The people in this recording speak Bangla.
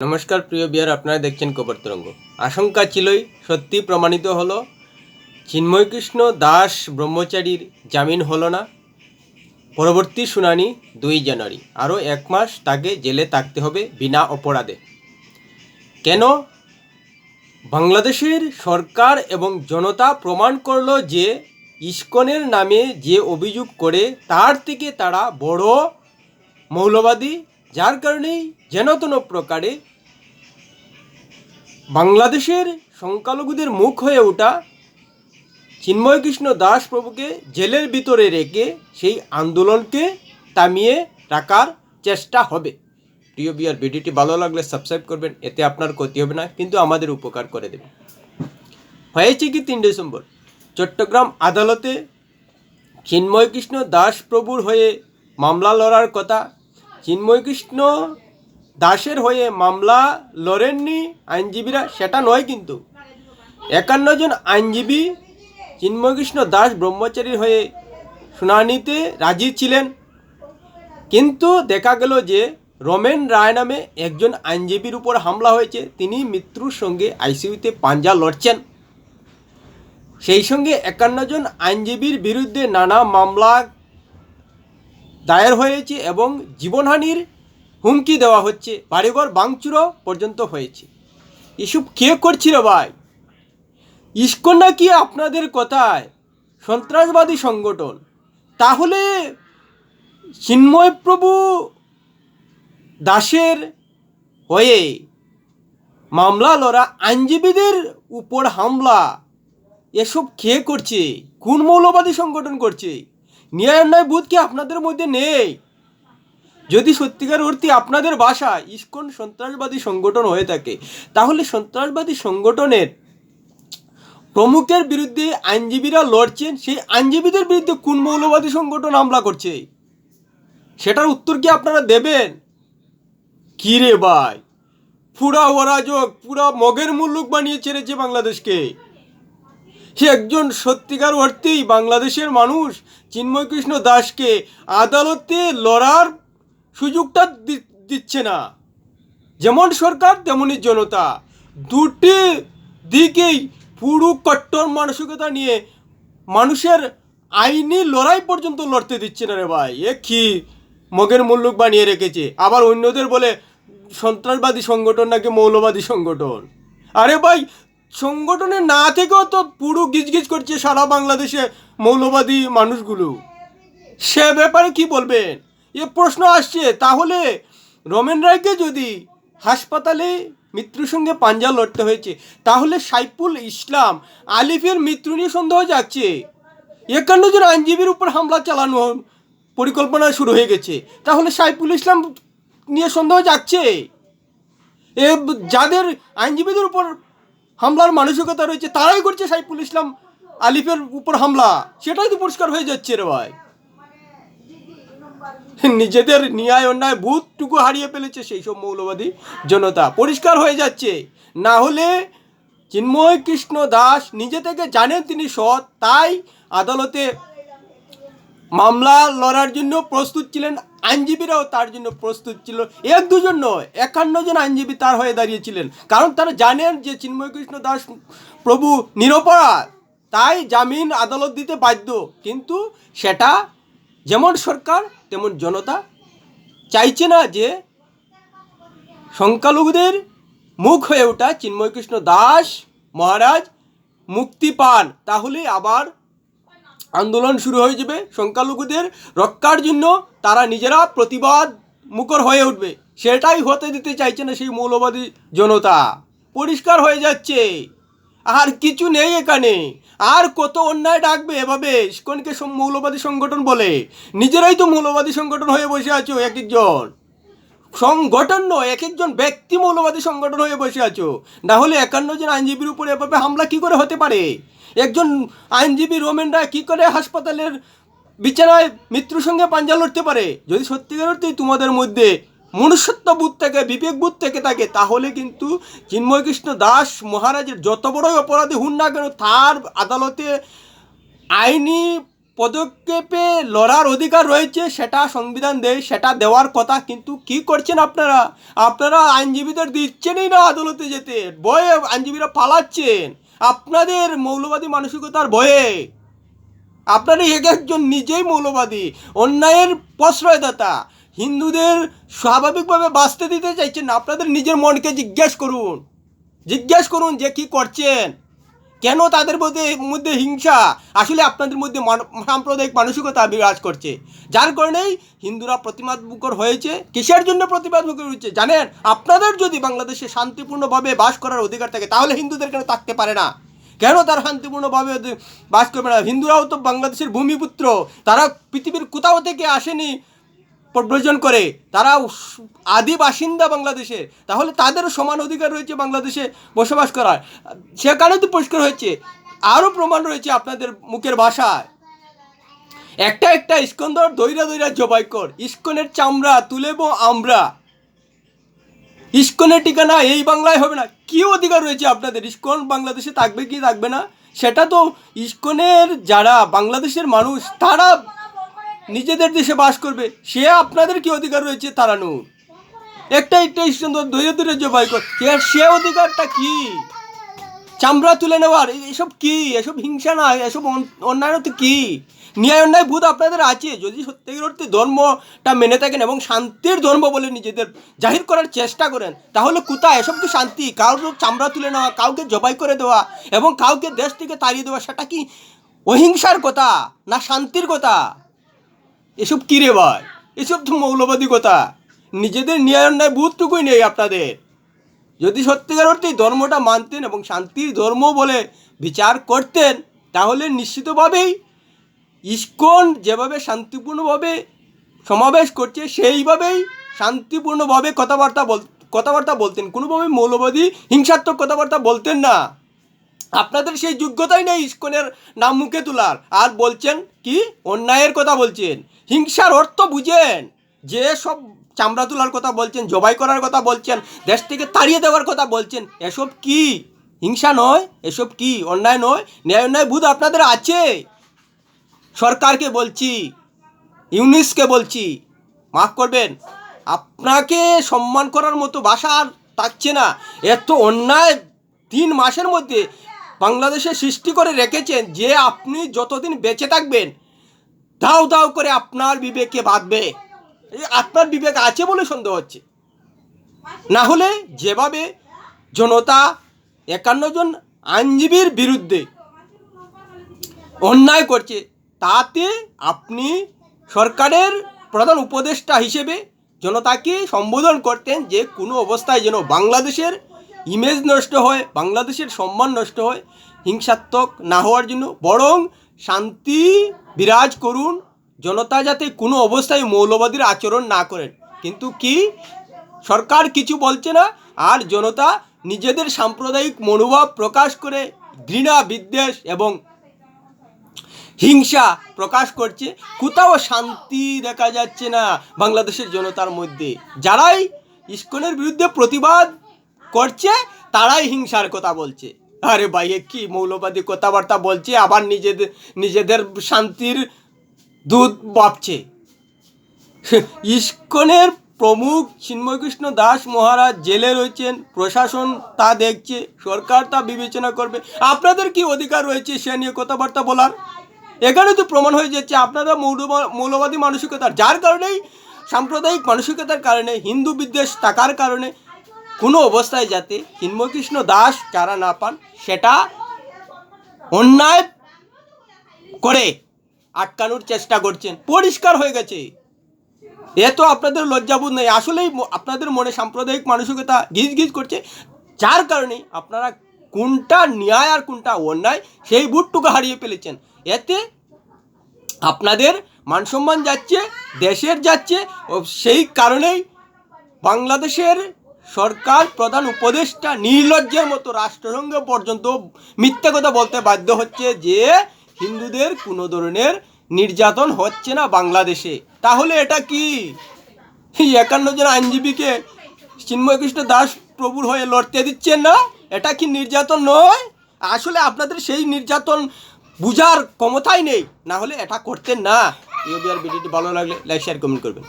নমস্কার, প্রিয় বিয়ার আপনারা দেখছেন কবর তরঙ্গ। আশঙ্কা ছিলই সত্যি প্রমাণিত হলো চিন্ময়কৃষ্ণ দাস ব্রহ্মচারীর জামিন হলো না। পরবর্তী শুনানি দুই জানুয়ারি, আরও এক মাস তাকে জেলে থাকতে হবে বিনা অপরাধে। কেন? বাংলাদেশের সরকার এবং জনতা প্রমাণ করল যে ইস্কনের নামে যে অভিযোগ করে তার থেকে তারা বড় মৌলবাদী, যার কারণেই যেন তেন প্রকারে বাংলাদেশের সংখ্যালঘুদের মুখ হয়ে ওঠা চিন্ময় কৃষ্ণ দাস প্রভুকে জেলের ভিতরে রেখে সেই আন্দোলনকে থামিয়ে রাখার চেষ্টা হবে। প্রিয় বিয়ার ভিডিওটি ভালো লাগলে সাবস্ক্রাইব করবেন, এতে আপনার ক্ষতি হবে না, কিন্তু আমাদের উপকার করে দেবে। হয়েছে কি তিন ডিসেম্বর? চট্টগ্রাম আদালতে চিন্ময় কৃষ্ণ দাস প্রভুর হয়ে মামলা লড়ার কথা। চিন্ময় কৃষ্ণ দাসের হয়ে মামলা লড়েননি আইনজীবীরা, সেটা নয় কিন্তু। একান্ন জন আইনজীবী চিন্ময়কৃষ্ণ দাস ব্রহ্মচারীর হয়ে শুনানিতে রাজি ছিলেন। কিন্তু দেখা গেল যে রমেন রায় নামে একজন আইনজীবীর উপর হামলা হয়েছে, তিনি মৃত্যুর সঙ্গে আইসিইউতে পাঞ্জা লড়ছেন। সেই সঙ্গে একান্ন জন আইনজীবীর বিরুদ্ধে নানা মামলা দায়ের হয়েছে এবং জীবনহানির হুমকি দেওয়া হচ্ছে। বাড়িঘর ভাঙচুরও পর্যন্ত হয়েছে। এসব কে করছিল ভাই? ইস্কন নাকি আপনাদের কথায়? সন্ত্রাসবাদী সংগঠন। তাহলে চিন্ময়প্রভু দাসের হয়ে মামলা লড়া আইনজীবীদের উপর হামলা, এসব কে করছে? কোন মৌলবাদী সংগঠন করছে? ন্যায় অন্যায় বোধ কি আপনাদের মধ্যে নেই? যদি সত্যিকার অর্থে আপনাদের বাসা ইস্কন সন্ত্রাসবাদী সংগঠন হয়ে থাকে, তাহলে সন্ত্রাসবাদী সংগঠনের প্রমুখের বিরুদ্ধে আইনজীবীরা লড়ছেন, সেই আইনজীবীদের বিরুদ্ধে কোন মৌলবাদী সংগঠন হামলা করছে? সেটার উত্তর কি আপনারা দেবেন? কি রে ভাই? পুরা অরাজক, পুরা মগের মুল্লুক বানিয়ে ছেড়েছে বাংলাদেশকে। সে একজন সত্যিকার অর্থেই বাংলাদেশের মানুষ চিন্ময় কৃষ্ণ দাসকে আদালতে লড়ার সুযোগটা দিচ্ছে না। যেমন সরকার তেমনই জনতা। দুটি দিকেই পুরো কট্টর মানসিকতা নিয়ে মানুষের আইনি লড়াই পর্যন্ত লড়তে দিচ্ছে না রে ভাই। এ কি মগের মুল্লুক বানিয়ে রেখেছে? আবার অন্যদের বলে সন্ত্রাসবাদী সংগঠন নাকি মৌলবাদী সংগঠন? আরে ভাই, সংগঠনে না থেকেও তো পুরো গিজগিজ করছে সারা বাংলাদেশে মৌলবাদী মানুষগুলো। সে ব্যাপারে কি বলবেন? এ প্রশ্ন আসছে, তাহলে রমেন রায়কে যদি হাসপাতালে মৃত্যুর সঙ্গে পাঞ্জা লড়তে হয়েছে, তাহলে সাইফুল ইসলাম আলিফের মৃত্যু নিয়ে সন্দেহ যাচ্ছে। একান্ন জন আইনজীবীর উপর হামলা চালানো পরিকল্পনা শুরু হয়ে গেছে, তাহলে সাইফুল ইসলাম নিয়ে সন্দেহ যাচ্ছে? এ যাদের আইনজীবীদের উপর হামলার মানসিকতা রয়েছে, তারাই করছে সাইফুল ইসলাম আলিফের উপর হামলা, সেটাই তো পরিষ্কার হয়ে যাচ্ছে রে ভাই। নিজেদের ন্যায় অন্যায় বুথটুকু হারিয়ে ফেলেছে সেই সব মৌলবাদী জনতা। পরিষ্কার হয়ে যাচ্ছে। না হলে চিন্ময় কৃষ্ণ দাস নিজে থেকে জানেন তিনি সৎ, তাই আদালতে মামলা লড়ার জন্য প্রস্তুত ছিলেন। আইনজীবীরাও তার জন্য প্রস্তুত ছিল। এক দুজন নয়, একান্ন জন আইনজীবী তার হয়ে দাঁড়িয়েছিলেন কারণ তারা জানেন যে চিন্ময় কৃষ্ণ দাস প্রভু নিরপরাধ, তাই জামিন আদালত দিতে বাধ্য। কিন্তু সেটা যেমন সরকার, তেমন জনতা চাইছে না যে সংখ্যালঘুদের মুখ হয়ে ওঠা চিন্ময় কৃষ্ণ দাস মহারাজ মুক্তি পান। তাহলে আবার আন্দোলন শুরু হয়ে যাবে। সংখ্যালঘুদের রক্ষার জন্য তারা নিজেরা প্রতিবাদ মুখর হয়ে উঠবে। সেটাই হতে দিতে চাইছে না সেই মৌলবাদী জনতা। পরিষ্কার হয়ে যাচ্ছে। আর কিছু নেই এখানে। আর কত অন্যায় ডাকবে এভাবে? ইস্কনকে মৌলবাদী সংগঠন বলে? নিজেরাই তো মৌলবাদী সংগঠন হয়ে বসে আছো এক একজন সংগঠন নয় এক একজন ব্যক্তি মৌলবাদী সংগঠন হয়ে বসে আছো। না হলে একান্ন জন আইনজীবীর উপরে এভাবে হামলা কি করে হতে পারে? একজন আইনজীবী রোমেন রায় কী করে হাসপাতালের বিছানায় মৃত্যুর সঙ্গে পাঞ্জা লড়তে পারে? যদি সত্যিকার অর্থেই তোমাদের মধ্যে মনুষ্যত্ব বুধ থেকে বিবেক বুধ থেকে থাকে, তাহলে কিন্তু চিন্ময় কৃষ্ণ দাস মহারাজের যত বড়ই অপরাধী হুন না কেন, তার আদালতে আইনি পদক্ষেপে লড়ার অধিকার রয়েছে, সেটা সংবিধান দেয়, সেটা দেওয়ার কথা, কিন্তু কি করছেন আপনারা? আপনারা আইনজীবীদের দিচ্ছেনই না আদালতে যেতে বয়ে আইনজীবীরা পালাচ্ছেন। আপনাদের মৌলবাদী মানসিকতার ভয়ে। আপনারা এক একজন নিজেই মৌলবাদী, অন্যায়ের প্রশ্রয়দাতা। হিন্দুদের স্বাভাবিকভাবে বাঁচতে দিতে চাইছেন না। আপনাদের নিজের মনকে জিজ্ঞেস করুন। জিজ্ঞেস করুন যে কি করছেন। কেন তাদের মধ্যে মধ্যে হিংসা? আসলে আপনাদের মধ্যে সাম্প্রদায়িক মানসিকতা বিরাজ করছে। যার কারণেই হিন্দুরা প্রতিবাদ মুখর হয়েছে। কিসের জন্য প্রতিবাদ মুখর হয়েছে? জানেন, আপনাদের যদি বাংলাদেশে শান্তিপূর্ণভাবে বাস করার অধিকার থাকে, তাহলে হিন্দুদের কেন থাকতে পারে না? কেন তারা শান্তিপূর্ণভাবে বাস করবে না? হিন্দুরাও তো বাংলাদেশের ভূমিপুত্র। তারা পৃথিবীর কোথাও থেকে আসেনি। প্রব্রজন করে তারা আদি বাসিন্দা বাংলাদেশের তাহলে তাদেরও সমান অধিকার রয়েছে বাংলাদেশে বসবাস করার। সেখানে তো পরিষ্কার হয়েছে। আরও প্রমাণ রয়েছে আপনাদের মুখের ভাষায়। একটা একটা ইস্কন্দর দৈরা দৈরা জবাই কর। ইস্কনের চামড়া তুলেব আমরা। ইস্কনের ঠিকানা এই বাংলায় হবে না। কি অধিকার রয়েছে আপনাদের? ইস্কন বাংলাদেশে থাকবে কি থাকবে না? সেটা তো ইস্কনের যারা বাংলাদেশের মানুষ, তারা নিজেদের দেশে বাস করবে, সে আপনাদের কি অধিকার রয়েছে তাড়ানোর একটা একটা সুন্দর, ধৈর্য ধৈর্য জবাই কর। সে- অধিকারটা কি? চামড়া তুলে নেওয়ার এসব কি? এসব হিংসা না, এসব অন- অন্যায় তো কি? ন্যায় অন্যায় বুধ আপনাদের আছে। যদি সত্যিকার অর্থে ধর্মটা মেনে থাকেন এবং শান্তির ধর্ম বলে নিজেদের জাহির করার চেষ্টা করেন, তাহলে কোথায়? এসব কি শান্তি? কারোর চামড়া তুলে নেওয়া, কাউকে জবাই করে দেওয়া এবং কাউকে দেশ থেকে তাড়িয়ে দেওয়া, সেটা কি অহিংসার কথা না শান্তির কথা? এসব কী রে ভাই? এসব তো মৌলবাদী কথা। নিজেদের ন্যায় অন্যায় বুধটুকুই নেই আপনাদের। যদি সত্যিকার অর্থে ধর্মটা মানতেন এবং শান্তির ধর্ম বলে বিচার করতেন, তাহলে নিশ্চিতভাবেই ইস্কন যেভাবে শান্তিপূর্ণভাবে সমাবেশ করছে, সেইভাবেই শান্তিপূর্ণভাবে কথাবার্তা বল, কথাবার্তা বলতেন। কোনোভাবে মৌলবাদী, হিংসাত্মক কথাবার্তা বলতেন না। আপনাদের সেই যোগ্যতাই নেই ইস্কনের নাম মুখে তোলার। আর বলছেন কি? অন্যায়ের কথা বলছেন। হিংসার অর্থ বুঝেন। যে সব চামড়া তোলার কথা বলছেন, জবাই করার কথা বলছেন, দেশ থেকে তাড়িয়ে দেওয়ার কথা বলছেন, এসব কি? হিংসা নয়, এসব কি? অন্যায় নয়, ন্যায় অন্যায় বুধ আপনাদের আছে? সরকারকে বলছি, ইউনিসকে বলছি, মাফ করবেন, আপনাকে সম্মান করার মতো ভাষা আর থাকছে না। এত অন্যায় তিন মাসের মধ্যে বাংলাদেশে সৃষ্টি করে রেখেছেন যে আপনি যতদিন বেঁচে থাকবেন দাও দাও করে আপনার বিবেকে বাঁধবে। আপনার বিবেক আছে বলে সন্দেহ হচ্ছে। না হলে যেভাবে জনতা একান্ন জন আইনজীবীর বিরুদ্ধে অন্যায় করছে, তাতে আপনি সরকারের প্রধান উপদেষ্টা হিসেবে জনতাকে সম্বোধন করতেন যে কোনো অবস্থায় যেন বাংলাদেশের ইমেজ নষ্ট হয়, বাংলাদেশের সম্মান নষ্ট হয়, হিংসাত্মক না হওয়ার জন্য। বরং শান্তি বিরাজ করুন, জনতা যাতে কোনো অবস্থায় মৌলবাদীর আচরণ না করেন। কিন্তু কি? সরকার কিছু বলছে না, আর জনতা নিজেদের সাম্প্রদায়িক মনোভাব প্রকাশ করে ঘৃণা, বিদ্বেষ এবং হিংসা প্রকাশ করছে। কোথাও শান্তি দেখা যাচ্ছে না বাংলাদেশের জনতার মধ্যে। যারাই ইস্কনের বিরুদ্ধে প্রতিবাদ করছে, তারাই হিংসার কথা বলছে। আরে ভাই কি মৌলবাদী কথাবার্তা বলছে, আবার নিজেদের নিজেদের শান্তির দুধ বাপছে ইস্কনের প্রমুখ চিন্ময়কৃষ্ণ দাস মহারাজ জেলে রয়েছেন, প্রশাসন তা দেখছে, সরকার তা বিবেচনা করবে। আপনাদের কি অধিকার রয়েছে সে নিয়ে কথাবার্তা বলার? এখানে তো প্রমাণ হয়ে যাচ্ছে, আপনারা মৌলবা- মৌলবাদী মানসিকতার, যার কারণেই সাম্প্রদায়িক মানসিকতার কারণে, হিন্দু বিদ্বেষ থাকার কারণে কোনো অবস্থায় যাতে চিন্ময়কৃষ্ণ দাস কারা না পান, সেটা অন্যায় করে আটকানোর চেষ্টা করছেন। পরিষ্কার হয়ে গেছে। এ তো আপনাদের লজ্জাবোধ নেই। আসলেই আপনাদের মনে সাম্প্রদায়িক মানসিকতা গিজ গিজ করছে। যার কারণে আপনারা কোনটা ন্যায় আর কোনটা অন্যায়, সেই বুটটুকু হারিয়ে ফেলেছেন। এতে আপনাদের মানসম্মান যাচ্ছে, দেশের যাচ্ছে সেই কারণেই বাংলাদেশের সরকার প্রধান উপদেষ্টা নির্লজ্জের মতো রাষ্ট্রসংঘ পর্যন্ত মিথ্যা কথা বলতে বাধ্য হচ্ছে যে হিন্দুদের কোনো ধরনের নির্যাতন হচ্ছে না বাংলাদেশে। তাহলে এটা কি? একান্ন জন আইনজীবীকে চিন্ময়কৃষ্ণ দাস প্রভুর হয়ে লড়তে দিচ্ছেন না? এটা কি নির্যাতন নয়? আসলে আপনাদের সেই নির্যাতন বুঝার ক্ষমতাই নেই। না হলে এটা করতেন না। ইউবিআর ভিডিওটি ভালো লাগলে লাইক শেয়ার কমেন্ট করবেন।